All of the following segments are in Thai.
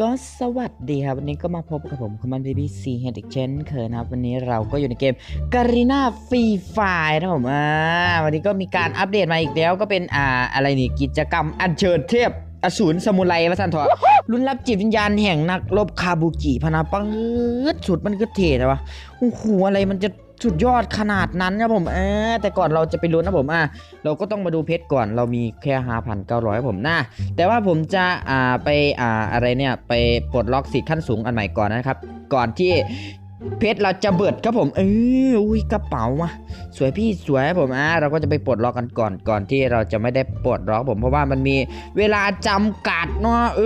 ก็สวัสดีครับ วันนี้ก็มาพบกับผมคอมมานด์บีบีซีเฮดอีกเช่นเคยนะครับ วันนี้เราก็อยู่ในเกมการีนาฟรีไฟนะผมอ่าวันนี้ก็มีการอัปเดตมาอีกแล้วก็เป็นอ่าอะไรนี่กิจกรรมอัญเชิญเทพอสูรสมุไรมาสันทอรุ่นรับจิตวิญญาณแห่งนักรบคาบุกิพนาปังสุดมันก็เท่นะวะโอ้โหอะไรมันจะ สุดยอดขนาดนั้นครับผมเออแต่ก่อนเราจะไปลุ้นนะผมอะเราก็ต้องมาดูเพชรก่อนเรามีแค่ห้าพันเก้าร้อยผมนะแต่ว่าผมจะอ่าไปอ่าอะไรเนี่ยไปปลดล็อกสิทธิ์ขั้นสูงอันใหม่ก่อนนะครับ ก่อนที่ เพชรเราจะเบิดครับผมเอออุ้ยกระเป๋ามาสวยพี่สวยผมอ่าเราก็จะไปปลดล็อกกันก่อนก่อนที่เราจะไม่ได้ปลดล็อกผมเพราะว่ามันมีเวลาจำกัดเนาะเอ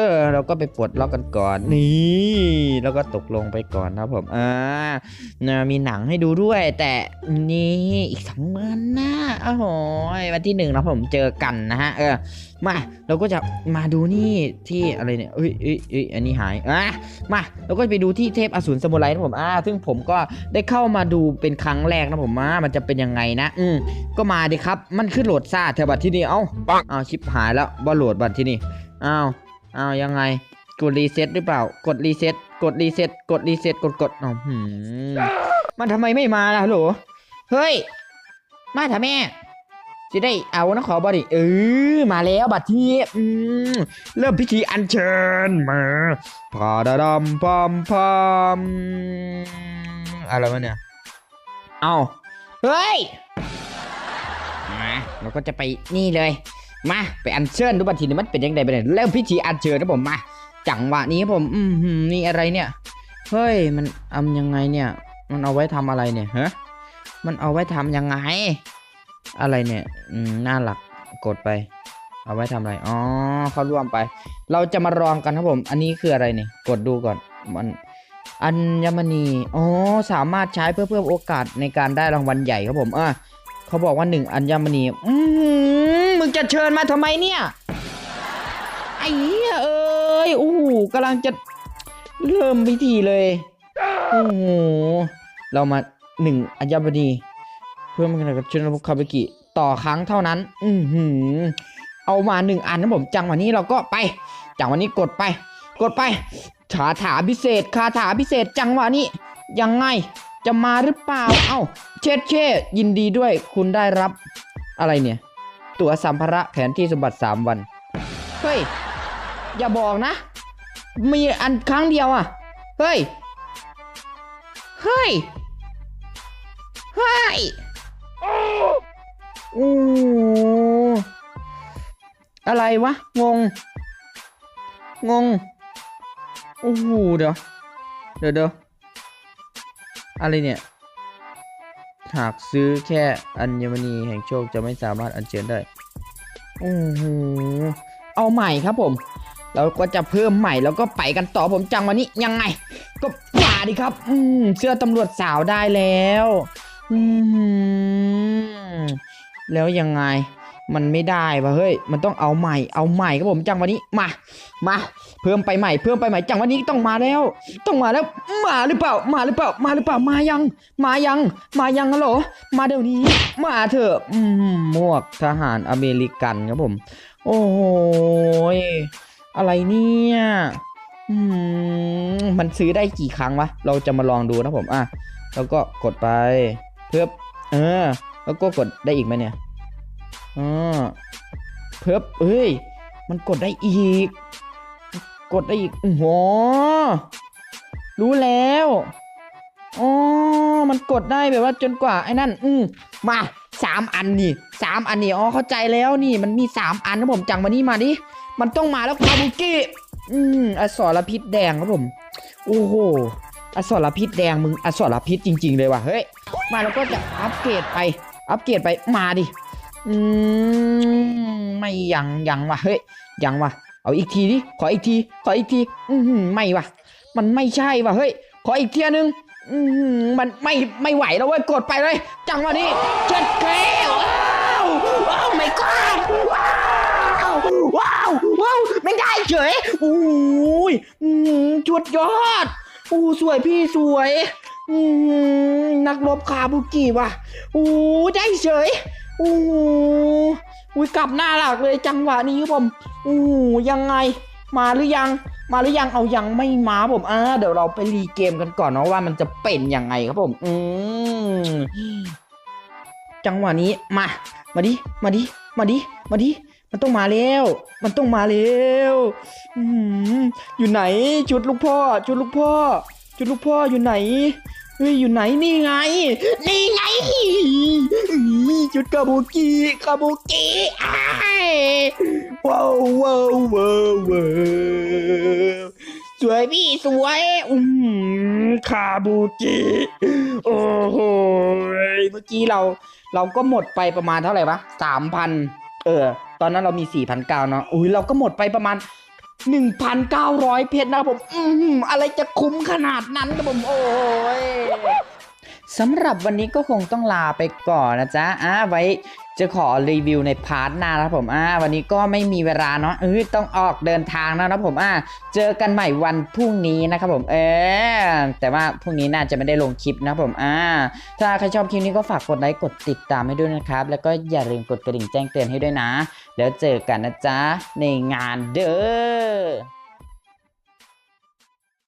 อ เราก็ไปปลดล็อกกันก่อนนี่แล้วก็ตกลงไปก่อนนะครับผมอ่านะมีหนังให้ดูด้วย แต่นี่อีกสองวันน้าโอ้โหวันที่หนึ่งนะผมเจอกันนะฮะเออมาเราก็จะมาดูนี่ที่อะไรเนี่ยเอ้ยเอ้ยเอ้ยอันนี้หายอะมาเราก็ไปดูที่เทพอสูรสมุไรนะผมอ่าซึ่งผมก็ได้เข้ามาดูเป็นครั้งแรกนะผมอ่ามันจะเป็นยังไงนะ อืมก็มาดิครับ มันขึ้นโหลดซ่าแถวบัตรที่นี่เอ้าปังอ้าวชิปหายแล้วบ่โหลดบัตรที่นี่อ้าวอ้าวยังไงกดรีเซ็ตหรือเปล่า กดรีเซ็ตกดรีเซ็ตกดรีเซ็ตกดกดอ๋อหืมมันทำไมไม่มาล่ะฮัลโหลเฮ้ย มาเถอะแม่ จะได้เอานะขอบอดิเออมาแล้วบัตรที่อืมเริ่มพิธีอัญเชิญมาพาดาดมพอมพอมอะไรวะเนี่ยเอาเฮ้ยมาเราก็จะไปนี่เลย มาไปอัญเชิญดูบัตรทีนี้มันเป็นยังไงไปเนี่ยเริ่มพิธีอัญเชิญนะผมมาจังหวะนี้ผมอืมหืมนี่อะไรเนี่ยเฮ้ยมันเอายังไงเนี่ย มันเอาไว้ทำอะไรเนี่ยฮะมันเอาไว้ทำยังไง อะไรเนี่ยอืมน่าหลักกดไป เอาไว้ทำอะไร อ๋อ เข้าร่วมไป เราจะมาลองกันครับผม อันนี้คืออะไรเนี่ยกดดูก่อน มันอัญมณีอ๋อสามารถใช้เพื่อเพิ่มโอกาสในการได้รางวัลใหญ่ครับผมอะเขาบอกว่าหนึ่งอัญมณีอืมมึงจะเชิญมาทำไมเนี่ยไอ้เหี้ยเอ้ยโอ้โหกำลังจะเริ่มพิธีเลย โอ้โห เรามาหนึ่งอัญมณี เพื่อมันกับชุนบุคาบิกิต่อครั้งเท่านั้น อือหือ เอามาหนึ่งอันนะผมจังวะนี้เราก็ไป จังวะนี้กดไป กดไปคาถาพิเศษคาถาพิเศษจังหวะนี้ ยังไงจะมาหรือเปล่า เอ้า เช็ดเช่ยินดีด้วยคุณได้รับอะไรเนี่ย ตั๋วสัมภาระแผนที่สมบัติสามวัน เฮ้ย อย่าบอกนะ มีอันครั้งเดียวอะ เฮ้ย เฮ้ย เฮ้ย อ้อะไรวะ งง งงโอ้โหเดี๋ยว เดี๋ยวเดี๋ยวอะไรเนี่ย หากซื้อแค่อัญมณีแห่งโชคจะไม่สามารถอัญเชิญได้โอ้โหเอาใหม่ครับผม เราก็จะเพิ่มใหม่แล้วก็ไปกันต่อผมจังวันนี้ยังไง ก็ป่าดิครับ อืมเสื้อตำรวจสาวได้แล้ว อืม แล้วยังไงมันไม่ได้วะเฮ้ยมันต้องเอาใหม่เอาใหม่ครับผมจังวันนี้มามาเพิ่มไปใหม่เพิ่มไปใหม่จังวันนี้ต้องมาแล้ว ต้องมาแล้วมาหรือเปล่ามาหรือเปล่ามาหรือเปล่ามายัง มายัง มายังฮัลโหลมาเดี๋ยวนี้ มาเถอะอืมหมวกทหารอเมริกันครับผม โอ้โหอะไรเนี่ยอืมมันซื้อได้กี่ครั้งวะเราจะมาลองดูนะผมอะแล้วก็กดไปเพื่อเออ แล้วก็กดได้อีกไหมเนี่ยอ๋อเพิ่มเอ้ย มันกดได้อีก กดได้อีกโอ้โหรู้แล้วอ๋อมันกดได้แบบว่าจนกว่าไอ้นั่น อืมมาสามอันนี่สามอันนี่อ๋อเข้าใจแล้วนี่ มันมีสามอันนะผมจังมานี่มาดิมันต้องมาแล้วคาบุกิอืมอสรพิษแดงครับผม โอ้โหอสรพิษแดงมึงอสรพิษจริง ๆ เลยว่ะเฮ้ยมาแล้วก็จะอัปเกรดไป อัปเกรดไปมาดิอืมไม่ยังยังว่ะเฮ้ยยังว่ะเอาอีกทีดิขออีกทีขออีกทีอืมไม่ว่ะมันไม่ใช่ว่ะเฮ้ยขออีกทีนึงอืมมันไม่ไม่ไหวแล้วเว้ยกดไปเลย จังวะนี้เช็ดเคว้าวว้าวไม่กอดว้าวว้าวว้าวไม่ได้เฉยโอ้ยอืมจุดยอดโอ้สวยพี่สวย อืมนักรบคาบุกิว่ะโอ้ได้เฉยโอ้อุ้ยกลับหน้าหลักเลยจังหวะนี้ครับผมโอ้ยังไง มาหรือยัง มาหรือยังเอายังไม่มาผมอ่าเดี๋ยวเราไปรีเกมกันก่อนเนาะว่ามันจะเป็นยังไงครับผม อืมจังหวะนี้มา มาดิ มาดิ มาดิ มาดิ มันต้องมาแล้ว มันต้องมาแล้วอืมอยู่ไหนชุดลูกพ่อชุดลูกพ่อชุดลูกพ่ออยู่ไหน เฮ้ยอยู่ไหนนี่ไง นี่ไงนี่ชุดคาบุกิคาบุกิอ้ายว้าวว้าวว้าวว้าวสวยพี่สวยอืมคาบุกิโอ้โหเมื่อกี้เราเราก็หมดไปประมาณเท่าไหร่ปะสามพันเออ ตอนนั้นเรามีสี่พันเก้าเนาะอุ้ยเราก็หมดไปประมาณ 1,900 เพชรนะครับผม อืมอะไรจะคุ้มขนาดนั้นครับผม โอ้ย สำหรับวันนี้ก็คงต้องลาไปก่อนนะจ๊ะอ่าไว้จะขอรีวิวในพาร์ทหน้านะครับผมอ่าวันนี้ก็ไม่มีเวลาเนาะเออต้องออกเดินทางแล้วนะผมอ่าเจอกันใหม่วันพรุ่งนี้นะครับผมเออแต่ว่าพรุ่งนี้น่าจะไม่ได้ลงคลิปนะครับผมอ่าถ้าใครชอบคลิปนี้ก็ฝากกดไลค์กดติดตามให้ด้วยนะครับ แล้วก็อย่าลืมกดกระดิ่งแจ้งเตือนให้ด้วยนะ แล้วเจอกันนะจ๊ะในงานเด้อ